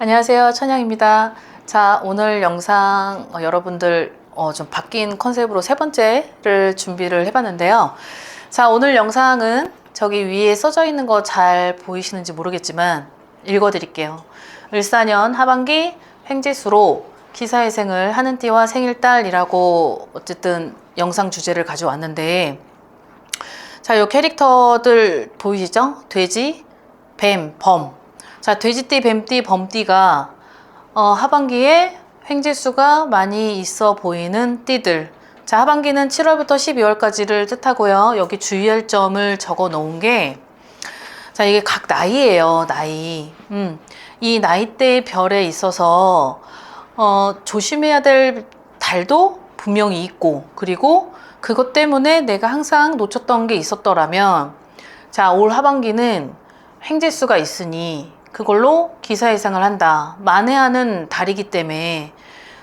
안녕하세요. 천양입니다. 자, 오늘 영상 어, 여러분들 어, 좀 바뀐 컨셉으로 세 번째를 준비를 해봤는데요. 자, 오늘 영상은 저기 위에 써져 있는 거 잘 보이시는지 모르겠지만 읽어드릴게요. 을사년 하반기 횡재수로 기사회생을 하는 띠와 생일달이라고 어쨌든 영상 주제를 가져왔는데 자, 요 캐릭터들 보이시죠? 돼지, 뱀, 범. 자, 돼지띠, 뱀띠, 범띠가 어, 하반기에 횡재수가 많이 있어 보이는 띠들. 자, 하반기는 7월부터 12월까지를 뜻하고요. 여기 주의할 점을 적어 놓은 게 자, 이게 각 나이예요, 나이. 음. 이 나이대의 별에 있어서 어, 조심해야 될 달도 분명히 있고 그리고 그것 때문에 내가 항상 놓쳤던 게 있었더라면 자, 올 하반기는 횡재수가 있으니 그걸로 기사예상을 한다. 만회하는 달이기 때문에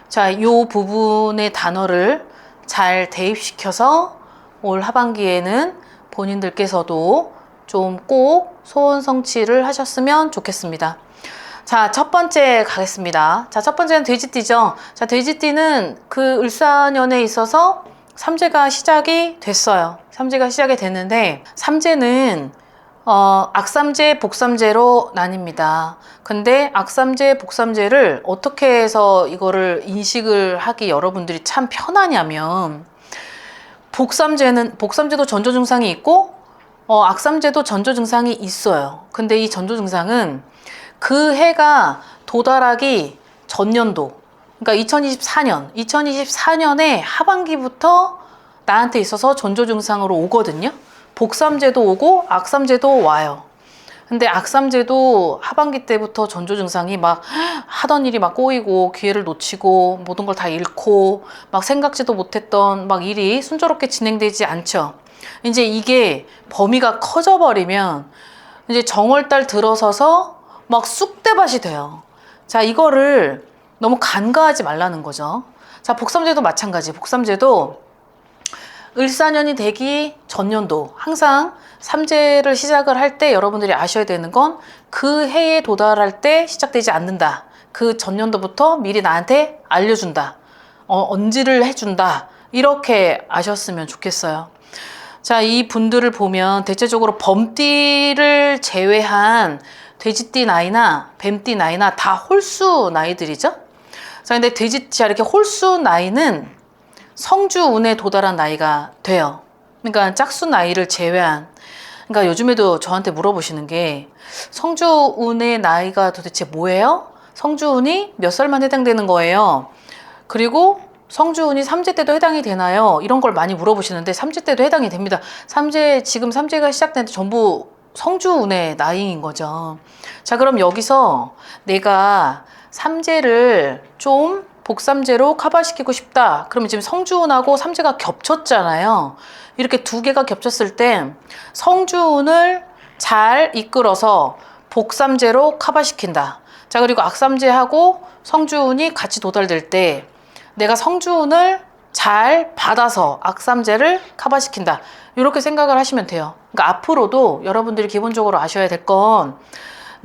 자, 요 부분의 단어를 잘 대입시켜서 올 하반기에는 본인들께서도 좀 꼭 소원 성취를 하셨으면 좋겠습니다. 자, 첫 번째 가겠습니다. 자, 첫 번째는 돼지띠죠. 자, 돼지띠는 그 을사년에 있어서 삼재가 시작이 됐어요. 삼재가 시작이 됐는데, 삼재는 어, 악삼재, 복삼재로 나뉩니다. 근데 악삼재, 복삼재를 어떻게 해서 이거를 인식을 하기 여러분들이 참 편하냐면, 복삼재는, 복삼재도 전조 증상이 있고, 어, 악삼재도 전조 증상이 있어요. 근데 이 전조 증상은 그 해가 도달하기 전년도, 그러니까 2024년, 2024년의 하반기부터 나한테 있어서 전조 증상으로 오거든요. 복삼제도 오고 악삼제도 와요. 근데 악삼제도 하반기 때부터 전조 증상이 막 하던 일이 막 꼬이고 기회를 놓치고 모든 걸 다 잃고 막 생각지도 못했던 막 일이 순조롭게 진행되지 않죠. 이제 이게 범위가 커져 버리면 이제 정월달 들어서서 막 쑥대밭이 돼요. 자, 이거를 너무 간과하지 말라는 거죠. 자, 복삼제도 마찬가지. 복삼제도 을사년이 되기 전년도 항상 삼재를 시작을 할 때 여러분들이 아셔야 되는 건 그 해에 도달할 때 시작되지 않는다. 그 전년도부터 미리 나한테 알려준다. 어, 언지를 해준다. 이렇게 아셨으면 좋겠어요. 자, 이 분들을 보면 대체적으로 범띠를 제외한 돼지띠 나이나 뱀띠 나이나 다 홀수 나이들이죠. 자, 근데 돼지, 자, 이렇게 홀수 나이는 성주운에 도달한 나이가 돼요. 그러니까 짝수 나이를 제외한. 그러니까 요즘에도 저한테 물어보시는 게 성주운의 나이가 도대체 뭐예요? 성주운이 몇 살만 해당되는 거예요? 그리고 성주운이 삼재 때도 해당이 되나요? 이런 걸 많이 물어보시는데 삼재 때도 해당이 됩니다. 삼재 지금 삼재가 시작된 전부 성주운의 나이인 거죠. 자, 그럼 여기서 내가 삼재를 좀 복삼재로 커버시키고 싶다. 그러면 지금 성주운하고 삼재가 겹쳤잖아요. 이렇게 두 개가 겹쳤을 때 성주운을 잘 이끌어서 복삼재로 커버시킨다. 자, 그리고 악삼재하고 성주운이 같이 도달될 때 내가 성주운을 잘 받아서 악삼재를 커버시킨다. 이렇게 생각을 하시면 돼요. 그러니까 앞으로도 여러분들이 기본적으로 아셔야 될 건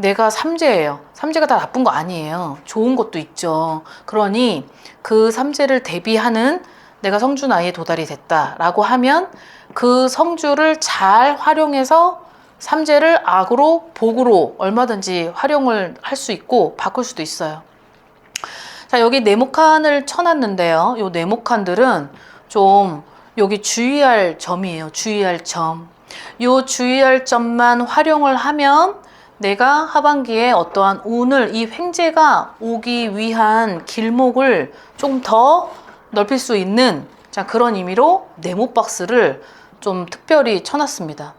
내가 삼재예요. 삼재가 다 나쁜 거 아니에요. 좋은 것도 있죠. 그러니 그 삼재를 대비하는 내가 성주 나이에 도달이 됐다라고 하면 그 성주를 잘 활용해서 삼재를 악으로 복으로 얼마든지 활용을 할 수 있고 바꿀 수도 있어요. 자, 여기 네모칸을 쳐놨는데요. 요 네모칸들은 좀 여기 주의할 점이에요. 주의할 점. 요 주의할 점만 활용을 하면 내가 하반기에 어떠한 운을 이 횡재가 오기 위한 길목을 좀 더 넓힐 수 있는 자 그런 의미로 네모 박스를 좀 특별히 쳐놨습니다.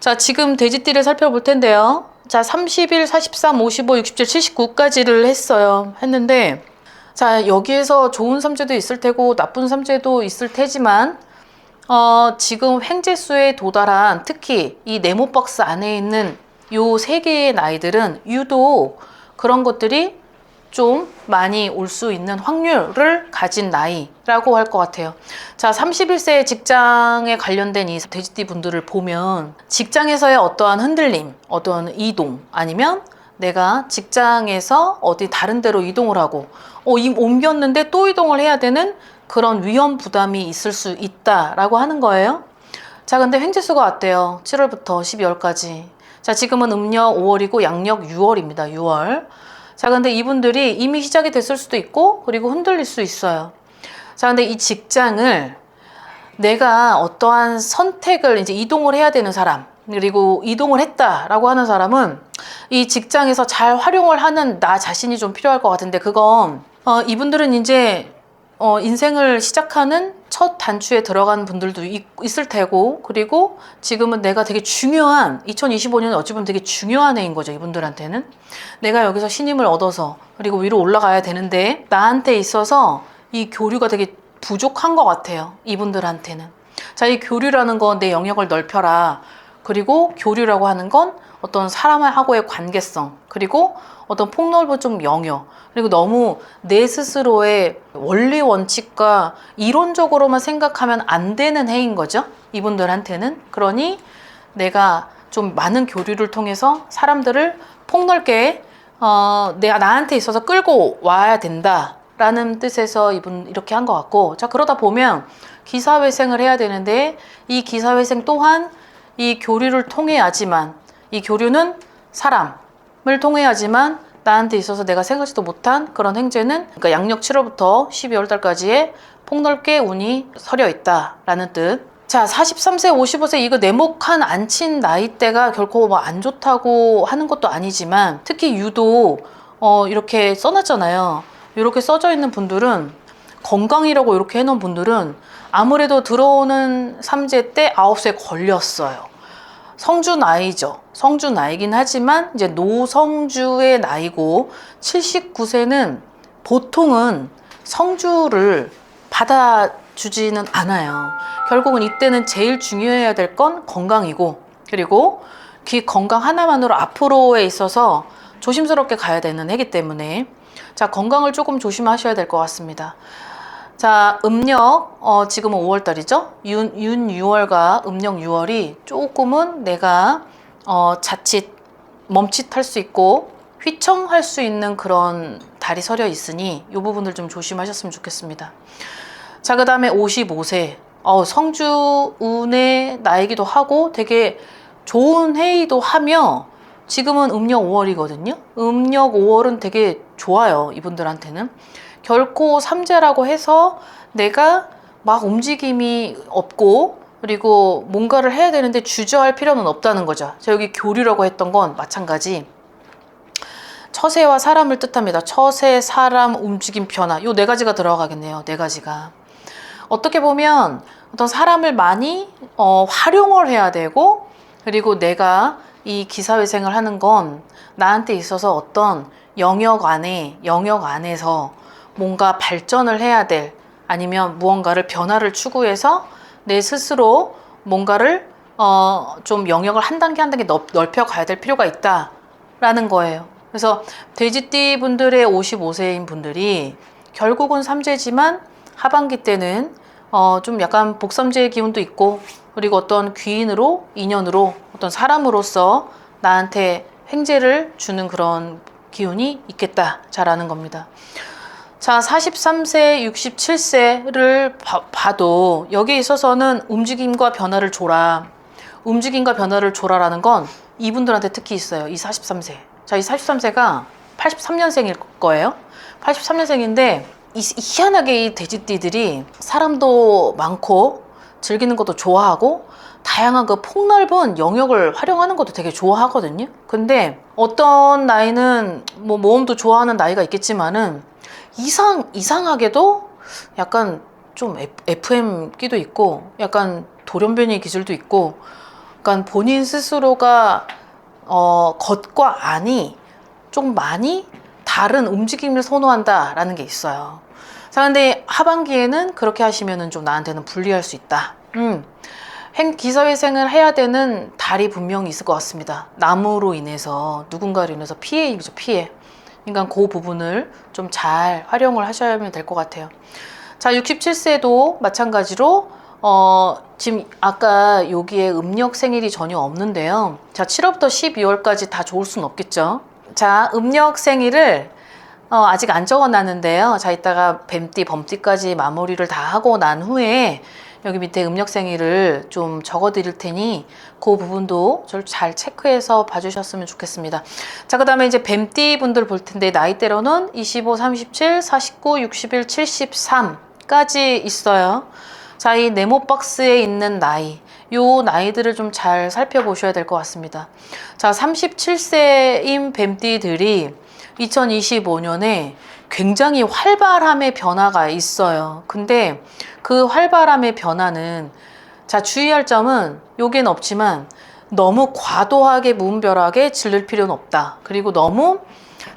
자 지금 돼지띠를 살펴볼 텐데요. 자 31, 43, 55, 67, 79까지를 했어요. 했는데 자 여기에서 좋은 삼재도 있을 테고 나쁜 삼재도 있을 테지만 어, 지금 횡재수에 도달한 특히 이 네모 박스 안에 있는 요 세 개의 나이들은 유독 그런 것들이 좀 많이 올 수 있는 확률을 가진 나이라고 할 것 같아요. 자, 31세 직장에 관련된 이 돼지띠 분들을 보면 직장에서의 어떠한 흔들림, 어떠한 이동, 아니면 내가 직장에서 어디 다른 데로 이동을 하고 어, 이 옮겼는데 또 이동을 해야 되는 그런 위험 부담이 있을 수 있다라고 하는 거예요. 자, 근데 횡재수가 왔대요. 7월부터 12월까지. 자, 지금은 음력 5월이고 양력 6월입니다. 6월. 자, 근데 이분들이 이미 시작이 됐을 수도 있고, 그리고 흔들릴 수 있어요. 자, 근데 이 직장을 내가 어떠한 선택을 이제 이동을 해야 되는 사람, 그리고 이동을 했다라고 하는 사람은 이 직장에서 잘 활용을 하는 나 자신이 좀 필요할 것 같은데, 그건, 어, 이분들은 이제 어, 인생을 시작하는 첫 단추에 들어간 분들도 있, 있을 테고, 그리고 지금은 내가 되게 중요한, 2025년은 어찌 보면 되게 중요한 해인 거죠, 이분들한테는. 내가 여기서 신임을 얻어서, 그리고 위로 올라가야 되는데, 나한테 있어서 이 교류가 되게 부족한 것 같아요, 이분들한테는. 자, 이 교류라는 건 내 영역을 넓혀라. 그리고 교류라고 하는 건 어떤 사람하고의 관계성, 그리고 어떤 폭넓은 좀 영역, 그리고 너무 내 스스로의 원리 원칙과 이론적으로만 생각하면 안 되는 해인 거죠. 이분들한테는. 그러니 내가 좀 많은 교류를 통해서 사람들을 폭넓게 어, 내가 나한테 있어서 끌고 와야 된다 라는 뜻에서 이분 이렇게 한 것 같고 자 그러다 보면 기사회생을 해야 되는데 이 기사회생 또한 이 교류를 통해야지만 이 교류는 사람을 통해야지만 나한테 있어서 내가 생각지도 못한 그런 행제는 그러니까 양력 7월부터 12월 달까지의 폭넓게 운이 서려 있다라는 뜻. 자, 43세, 55세 이거 내목한 안 친 나이대가 결코 뭐 안 좋다고 하는 것도 아니지만 특히 유독 어 이렇게 써놨잖아요. 이렇게 써져 있는 분들은 건강이라고 이렇게 해놓은 분들은 아무래도 들어오는 삼재 때 9세 걸렸어요. 성주 나이죠. 성주 나이긴 하지만 이제 노성주의 나이고 79세는 보통은 성주를 받아주지는 않아요. 결국은 이때는 제일 중요해야 될 건 건강이고 그리고 귀 건강 하나만으로 앞으로에 있어서 조심스럽게 가야 되는 해기 때문에 자 건강을 조금 조심하셔야 될 것 같습니다. 자, 음력, 어, 지금은 5월달이죠? 윤, 윤 6월과 음력 6월이 조금은 내가, 어, 자칫 멈칫할 수 있고, 휘청할 수 있는 그런 달이 서려 있으니, 이 부분을 좀 조심하셨으면 좋겠습니다. 자, 그 다음에 55세. 어, 성주 운의 나이기도 하고, 되게 좋은 해이도 하며, 지금은 음력 5월이거든요? 음력 5월은 되게 좋아요, 이분들한테는. 결코 삼재라고 해서 내가 막 움직임이 없고 그리고 뭔가를 해야 되는데 주저할 필요는 없다는 거죠. 자, 여기 교류라고 했던 건 마찬가지. 처세와 사람을 뜻합니다. 처세, 사람, 움직임, 변화. 요 네 가지가 들어가겠네요. 네 가지가. 어떻게 보면 어떤 사람을 많이 어, 활용을 해야 되고 그리고 내가 이 기사회생을 하는 건 나한테 있어서 어떤 영역 안에 영역 안에서 뭔가 발전을 해야 될 아니면 무언가를 변화를 추구해서 내 스스로 뭔가를 어, 좀 영역을 한 단계 한 단계 넓, 넓혀 가야 될 필요가 있다라는 거예요. 그래서 돼지띠 분들의 55세인 분들이 결국은 삼재지만 하반기 때는 어, 좀 약간 복삼재의 기운도 있고 그리고 어떤 귀인으로 인연으로 어떤 사람으로서 나한테 횡재를 주는 그런 기운이 있겠다 자라는 겁니다. 자, 43세, 67세를 봐, 도 여기에 있어서는 움직임과 변화를 줘라. 움직임과 변화를 줘라라는 건 이분들한테 특히 있어요. 이 43세. 자, 이 43세가 83년생일 거예요. 83년생인데 이, 희한하게 이 돼지띠들이 사람도 많고 즐기는 것도 좋아하고 다양한 그 폭넓은 영역을 활용하는 것도 되게 좋아하거든요. 근데 어떤 나이는 뭐 모험도 좋아하는 나이가 있겠지만은 이상 이상하게도 약간 좀 FM 끼도 있고 약간 돌연변이 기질도 있고 약간 본인 스스로가 어 겉과 안이 좀 많이 다른 움직임을 선호한다라는 게 있어요. 자, 근데 하반기에는 그렇게 하시면은 좀 나한테는 불리할 수 있다. 음. 행, 기사회생을 해야 되는 달이 분명히 있을 것 같습니다. 나무로 인해서, 누군가로 인해서 피해이죠, 피해. 그러니까 그 부분을 좀 잘 활용을 하셔야 될 것 같아요. 자, 67세도 마찬가지로 어, 지금 아까 여기에 음력 생일이 전혀 없는데요. 자, 7월부터 12월까지 다 좋을 수는 없겠죠. 자, 음력 생일을 어, 아직 안 적어 놨는데요. 자, 이따가 뱀띠, 범띠까지 마무리를 다 하고 난 후에 여기 밑에 음력 생일을 좀 적어 드릴 테니 그 부분도 좀잘 체크해서 봐주셨으면 좋겠습니다. 자, 그 다음에 이제 뱀띠 분들 볼 텐데 나이대로는 25, 37, 49, 61, 73까지 있어요. 자, 이 네모 박스에 있는 나이, 요 나이들을 좀 잘 살펴보셔야 될 것 같습니다. 자, 37세인 뱀띠들이 2025년에 굉장히 활발함의 변화가 있어요. 근데 그 활발함의 변화는 자, 주의할 점은 요긴 없지만 너무 과도하게 무분별하게 질릴 필요는 없다. 그리고 너무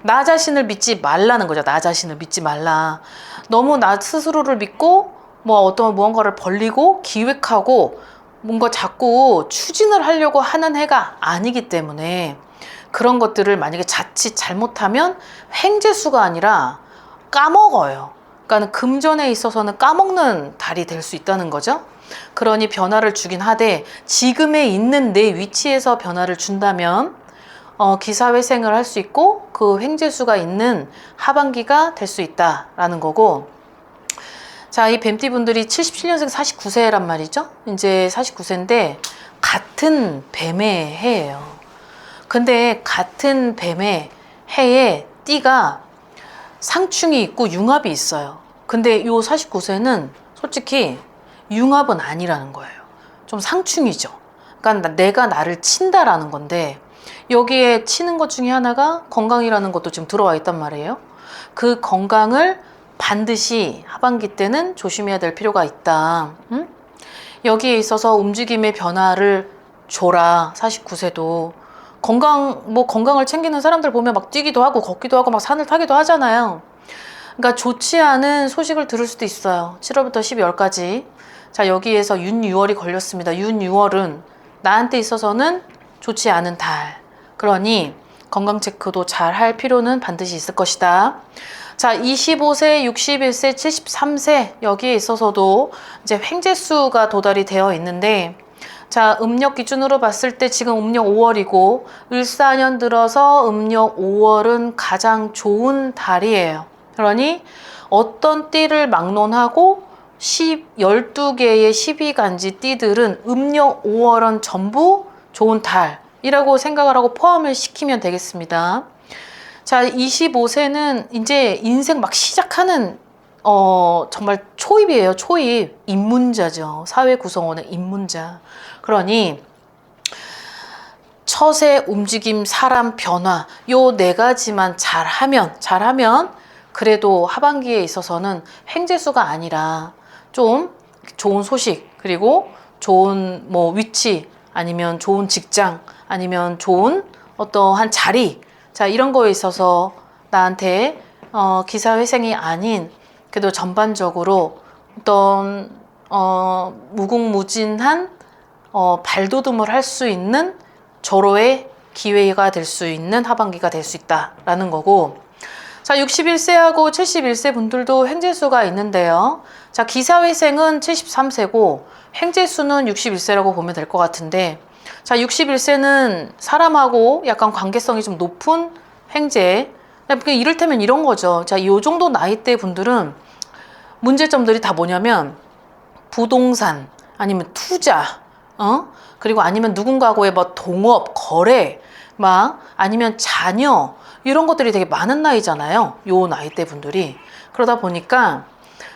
나 자신을 믿지 말라는 거죠. 나 자신을 믿지 말라. 너무 나 스스로를 믿고 뭐 어떤 무언가를 벌리고 기획하고 뭔가 자꾸 추진을 하려고 하는 해가 아니기 때문에 그런 것들을 만약에 자칫 잘못하면 횡재수가 아니라 까먹어요. 그러니까 금전에 있어서는 까먹는 달이 될 수 있다는 거죠. 그러니 변화를 주긴 하되 지금에 있는 내 위치에서 변화를 준다면 어, 기사회생을 할 수 있고 그 횡재수가 있는 하반기가 될 수 있다라는 거고 자, 이 뱀띠 분들이 77년생 49세란 말이죠. 이제 49세인데 같은 뱀의 해예요. 근데 같은 뱀의 해에 띠가 상충이 있고 융합이 있어요. 근데 요 49세는 솔직히 융합은 아니라는 거예요. 좀 상충이죠. 그러니까 내가 나를 친다라는 건데 여기에 치는 것 중에 하나가 건강이라는 것도 지금 들어와 있단 말이에요. 그 건강을 반드시 하반기 때는 조심해야 될 필요가 있다. 응? 여기에 있어서 움직임의 변화를 줘라. 49세도. 건강, 뭐 건강을 챙기는 사람들 보면 막 뛰기도 하고 걷기도 하고 막 산을 타기도 하잖아요. 그러니까 좋지 않은 소식을 들을 수도 있어요. 7월부터 12월까지. 자, 여기에서 윤, 6월이 걸렸습니다. 윤, 6월은 나한테 있어서는 좋지 않은 달. 그러니 건강 체크도 잘 할 필요는 반드시 있을 것이다. 자, 25세, 61세, 73세 여기에 있어서도 이제 횡재수가 도달이 되어 있는데 자, 음력 기준으로 봤을 때 지금 음력 5월이고 을사년 들어서 음력 5월은 가장 좋은 달이에요. 그러니 어떤 띠를 막론하고 10, 12개의 12간지 띠들은 음력 5월은 전부 좋은 달이라고 생각을 하고 포함을 시키면 되겠습니다. 자, 25세는 이제 인생 막 시작하는 어, 정말 초입이에요. 초입. 입문자죠. 사회 구성원의 입문자. 그러니 처세, 움직임, 사람 변화 요 네 가지만 잘하면 잘하면 그래도 하반기에 있어서는 횡재수가 아니라 좀 좋은 소식 그리고 좋은 뭐 위치 아니면 좋은 직장 아니면 좋은 어떠한 자리 자 이런 거에 있어서 나한테 어, 기사 회생이 아닌 그래도 전반적으로 어떤 어, 무궁무진한 어, 발돋움을 할 수 있는 절호의 기회가 될 수 있는 하반기가 될 수 있다라는 거고 자 61세하고 71세 분들도 횡재수가 있는데요. 자 기사회생은 73세고 횡재수는 61세라고 보면 될 것 같은데 자 61세는 사람하고 약간 관계성이 좀 높은 횡재. 그러니까 이를테면 이런 거죠. 자 이 정도 나이대 분들은 문제점들이 다 뭐냐면 부동산 아니면 투자 어? 그리고 아니면 누군가하고의 뭐 동업, 거래, 막 아니면 자녀 이런 것들이 되게 많은 나이잖아요. 요 나이 대 분들이 그러다 보니까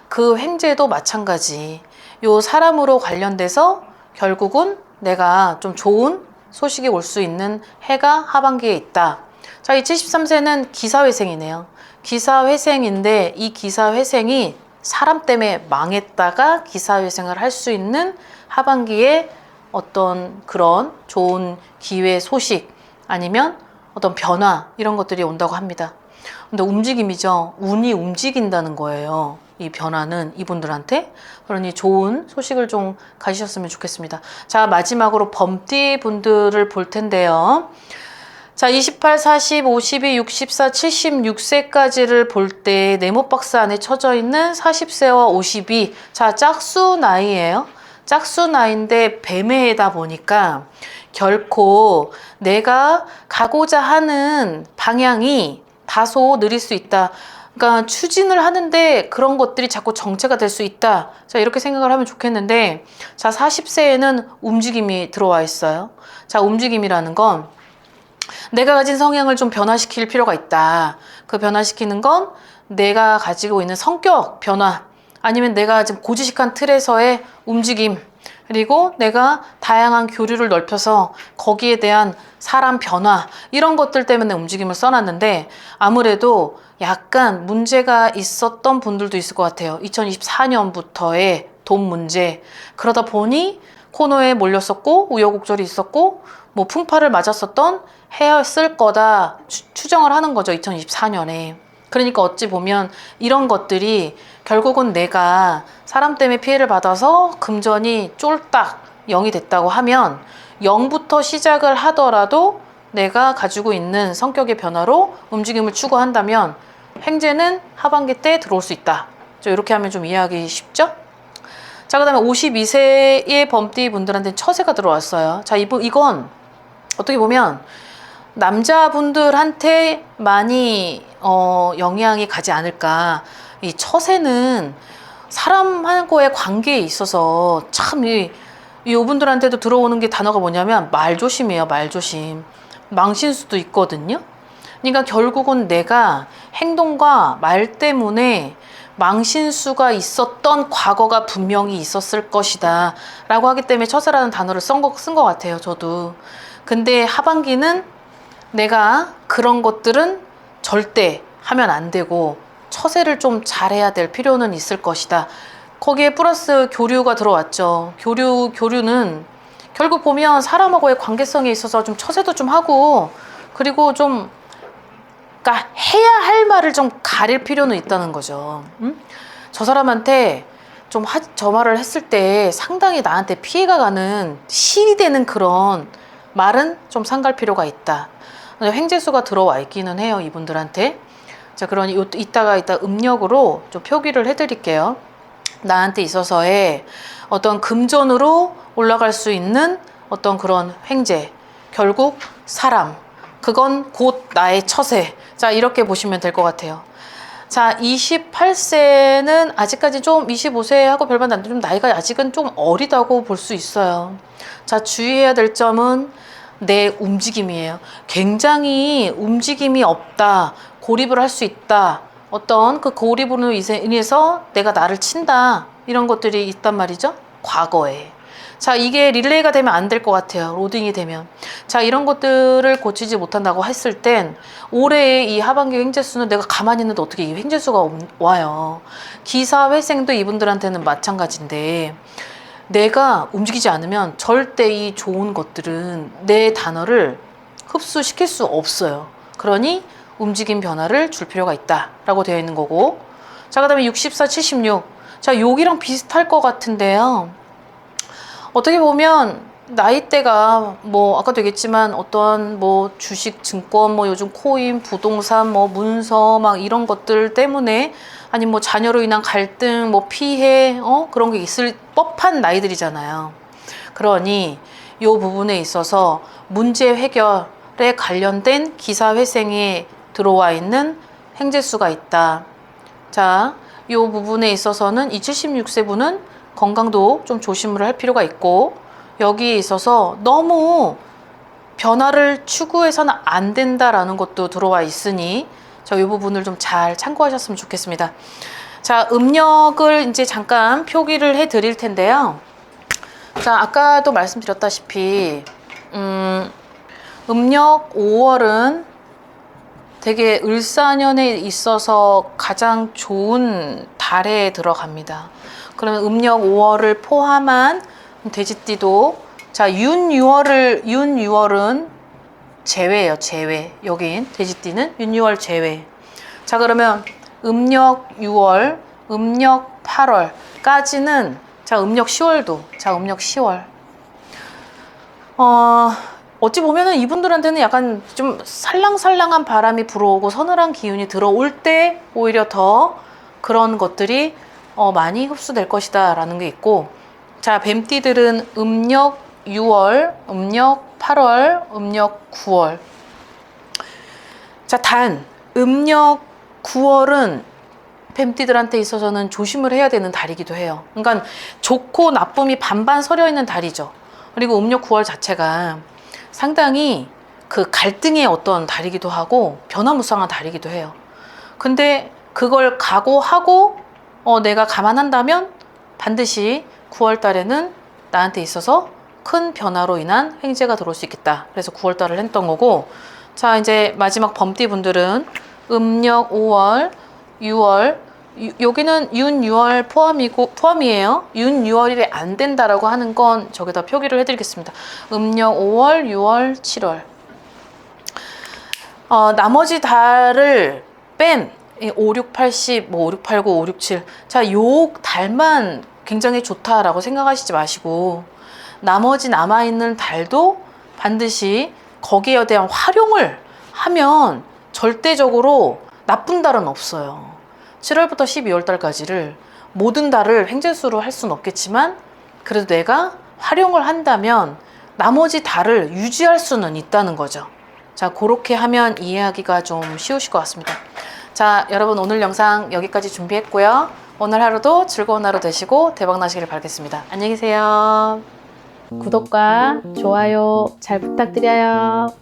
그 횡재도 마찬가지. 요 사람으로 관련돼서 결국은 내가 좀 좋은 소식이 올 수 있는 해가 하반기에 있다. 자, 이 73세는 기사회생이네요. 기사회생인데 이 기사회생이 사람 때문에 망했다가 기사회생을 할 수 있는 하반기에 어떤 그런 좋은 기회 소식 아니면 어떤 변화 이런 것들이 온다고 합니다. 근데 움직임이죠. 운이 움직인다는 거예요. 이 변화는 이분들한테 그러니 좋은 소식을 좀 가지셨으면 좋겠습니다. 자 마지막으로 범띠 분들을 볼 텐데요. 자 28, 40, 52, 64, 76세까지를 볼 때 네모 박스 안에 쳐져 있는 40세와 52. 자 짝수 나이예요. 짝수나인데 뱀의다 보니까 결코 내가 가고자 하는 방향이 다소 느릴 수 있다. 그러니까 추진을 하는데 그런 것들이 자꾸 정체가 될 수 있다. 자, 이렇게 생각을 하면 좋겠는데, 자, 40세에는 움직임이 들어와 있어요. 자, 움직임이라는 건 내가 가진 성향을 좀 변화시킬 필요가 있다. 그 변화시키는 건 내가 가지고 있는 성격 변화, 아니면 내가 지금 고지식한 틀에서의 움직임, 그리고 내가 다양한 교류를 넓혀서 거기에 대한 사람 변화, 이런 것들 때문에 움직임을 써놨는데 아무래도 약간 문제가 있었던 분들도 있을 것 같아요. 2024년부터의 돈 문제. 그러다 보니 코너에 몰렸었고, 우여곡절이 있었고, 뭐 풍파를 맞았었던 해였을 거다 추- 추정을 하는 거죠. 2024년에. 그러니까 어찌 보면 이런 것들이 결국은 내가 사람 때문에 피해를 받아서 금전이 쫄딱 0이 됐다고 하면 0부터 시작을 하더라도 내가 가지고 있는 성격의 변화로 움직임을 추구한다면 횡재는 하반기 때 들어올 수 있다. 저 이렇게 하면 좀 이해하기 쉽죠? 자, 그 다음에 52세의 범띠 분들한테 처세가 들어왔어요. 자, 이건 어떻게 보면 남자분들한테 많이 어, 영향이 가지 않을까. 이 처세는 사람하고의 관계에 있어서 참 이, 이분들한테도 들어오는 게 단어가 뭐냐면 말조심이에요, 말조심. 망신 수도 있거든요. 그러니까 결국은 내가 행동과 말 때문에 망신수가 있었던 과거가 분명히 있었을 것이다. 라고 하기 때문에 처세라는 단어를 쓴 것, 쓴것 같아요, 저도. 근데 하반기는 내가 그런 것들은 절대 하면 안 되고 처세를 좀 잘해야 될 필요는 있을 것이다. 거기에 플러스 교류가 들어왔죠. 교류, 교류는 결국 보면 사람하고의 관계성에 있어서 좀 처세도 좀 하고 그리고 좀 그러니까 해야 할 말을 좀 가릴 필요는 있다는 거죠. 음? 저 사람한테 좀 저 말을 했을 때 상당히 나한테 피해가 가는 실이 되는 그런 말은 좀 상갈 필요가 있다. 횡재수가 들어와 있기는 해요, 이분들한테. 자, 그러니 요- 이따가 이따 음력으로 좀 표기를 해드릴게요. 나한테 있어서의 어떤 금전으로 올라갈 수 있는 어떤 그런 횡재. 결국 사람. 그건 곧 나의 처세. 자, 이렇게 보시면 될 것 같아요. 자, 28세는 아직까지 좀 25세하고 별반 안좀 나이가 아직은 좀 어리다고 볼 수 있어요. 자, 주의해야 될 점은 내 움직임이에요. 굉장히 움직임이 없다. 고립을 할 수 있다. 어떤 그 고립으로 인해- 인해서 내가 나를 친다. 이런 것들이 있단 말이죠. 과거에. 자, 이게 릴레이가 되면 안 될 것 같아요. 로딩이 되면. 자, 이런 것들을 고치지 못한다고 했을 땐 올해의 이 하반기 횡재수는 내가 가만히 있는데 어떻게 이 횡재수가 옴- 와요. 기사 회생도 이분들한테는 마찬가지인데 내가 움직이지 않으면 절대 이 좋은 것들은 내 단어를 흡수시킬 수 없어요. 그러니 움직임 변화를 줄 필요가 있다라고 되어 있는 거고. 자, 그다음에 64, 76. 자, 여기랑 비슷할 것 같은데요. 어떻게 보면 나이대가 뭐 아까도 얘기했지만 어떤 뭐 주식, 증권, 뭐 요즘 코인, 부동산, 뭐 문서 막 이런 것들 때문에 아니 뭐 자녀로 인한 갈등, 뭐 피해, 어 그런 게 있을 법한 나이들이잖아요. 그러니 요 부분에 있어서 문제 해결에 관련된 기사 회생에 들어와 있는 행재수가 있다. 자, 이 부분에 있어서는 이 76세 분은 건강도 좀 조심을 할 필요가 있고 여기에 있어서 너무 변화를 추구해서는 안 된다라는 것도 들어와 있으니 저 이 부분을 좀 잘 참고하셨으면 좋겠습니다. 자, 음력을 이제 잠깐 표기를 해 드릴 텐데요. 자, 아까도 말씀드렸다시피 음, 음력 5월은 되게 을사년에 있어서 가장 좋은 달에 들어갑니다. 그러면 음력 5월을 포함한 돼지띠도 자, 윤 6월을 윤 6월은 제외예요, 제외. 여긴 돼지띠는 윤 6월 제외. 자, 그러면 음력 6월, 음력 8월까지는 자, 음력 10월도. 자, 음력 10월. 어, 어찌 보면은 이분들한테는 약간 좀 살랑살랑한 바람이 불어오고 서늘한 기운이 들어올 때 오히려 더 그런 것들이 어, 많이 흡수될 것이다 라는 게 있고 자, 뱀띠들은 음력 6월, 음력 8월, 음력 9월. 자, 단 음력 9월은 뱀띠들한테 있어서는 조심을 해야 되는 달이기도 해요. 그러니까 좋고 나쁨이 반반 서려 있는 달이죠. 그리고 음력 9월 자체가 상당히 그 갈등의 어떤 달이기도 하고 변화무쌍한 달이기도 해요. 근데 그걸 각오하고 어, 내가 감안한다면 반드시 9월 달에는 나한테 있어서 큰 변화로 인한 횡재가 들어올 수 있겠다. 그래서 9월 달을 했던 거고 자 이제 마지막 범띠 분들은 음력 5월, 6월 유- 여기는 윤 6월 포함이고 포함이에요. 윤 6월이 안 된다라고 하는 건 저기다 표기를 해드리겠습니다. 음력 5월, 6월, 7월. 어, 나머지 달을 뺀 5, 6, 80, 뭐 5, 6, 8, 9, 5, 6, 7. 자, 요 달만 굉장히 좋다라고 생각하시지 마시고 나머지 남아 있는 달도 반드시 거기에 대한 활용을 하면 절대적으로 나쁜 달은 없어요. 7월부터 12월 달까지를 모든 달을 횡재수로 할 수는 없겠지만 그래도 내가 활용을 한다면 나머지 달을 유지할 수는 있다는 거죠. 자, 그렇게 하면 이해하기가 좀 쉬우실 것 같습니다. 자, 여러분 오늘 영상 여기까지 준비했고요. 오늘 하루도 즐거운 하루 되시고 대박 나시길 바라겠습니다. 안녕히 계세요. 구독과 좋아요 잘 부탁드려요.